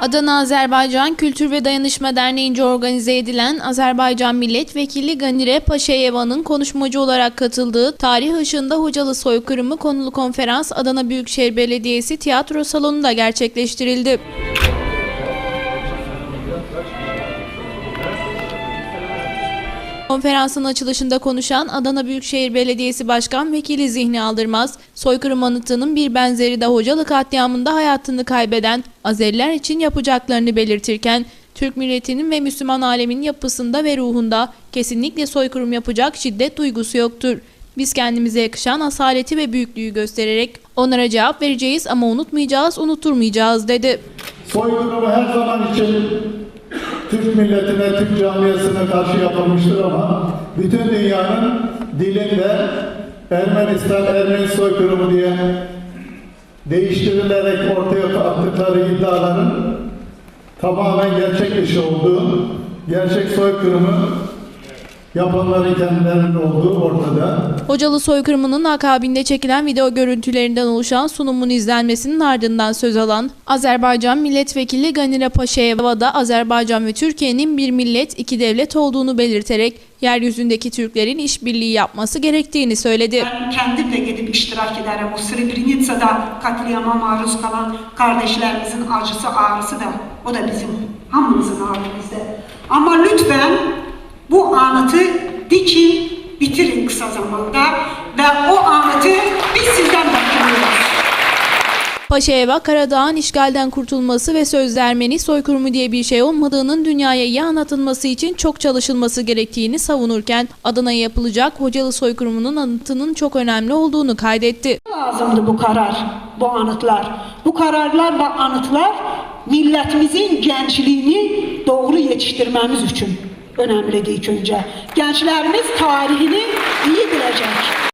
Adana Azerbaycan Kültür ve Dayanışma Derneği'nce organize edilen Azerbaycan Milletvekili Ganire Paşayeva'nın konuşmacı olarak katıldığı Tarih Işığında Hocalı Soykırımı konulu konferans Adana Büyükşehir Belediyesi tiyatro salonunda gerçekleştirildi. Konferansın açılışında konuşan Adana Büyükşehir Belediyesi Başkan Vekili Zihni Aldırmaz, soykırım anıtının bir benzeri de Hocalı katliamında hayatını kaybeden Azeriler için yapacaklarını belirtirken, Türk milletinin ve Müslüman alemin yapısında ve ruhunda kesinlikle soykırım yapacak şiddet duygusu yoktur. Biz kendimize yakışan asaleti ve büyüklüğü göstererek onlara cevap vereceğiz ama unutmayacağız, unutturmayacağız dedi. Soykırımı her zaman için Türk milletine, Türk camiasına karşı yapılmıştır ama bütün dünyanın dilinde Ermenistan, Ermeni soykırımı diye değiştirilerek ortaya attıkları iddiaların tamamen gerçek dışı olduğu, gerçek soykırımı yapanların kendilerinin olduğu ortada. Hocalı soykırımının akabinde çekilen video görüntülerinden oluşan sunumun izlenmesinin ardından söz alan Azerbaycan Milletvekili Ganire Paşayeva da Azerbaycan ve Türkiye'nin bir millet, iki devlet olduğunu belirterek yeryüzündeki Türklerin işbirliği yapması gerektiğini söyledi. Ben kendim de gidip iştirak ederim. O Srebrenica'da katliama maruz kalan kardeşlerimizin acısı, ağrısı da o da bizim hamımızın ağrımızda. Ama lütfen bu anıtı dikin, bitirin kısa zamanda ve o anıtı biz sizden bekliyoruz. Paşayeva, Karadağ'ın işgalden kurtulması ve sözlermeni soykırımı diye bir şey olmadığının dünyaya iyi anlatılması için çok çalışılması gerektiğini savunurken Adana'ya yapılacak Hocalı soykırımının anıtının çok önemli olduğunu kaydetti. Lazımdı bu karar, bu anıtlar. Bu kararlar ve anıtlar milletimizin gençliğini doğru yetiştirmemiz için önemlidir ilk önce. Gençlerimiz tarihini iyi bilecek.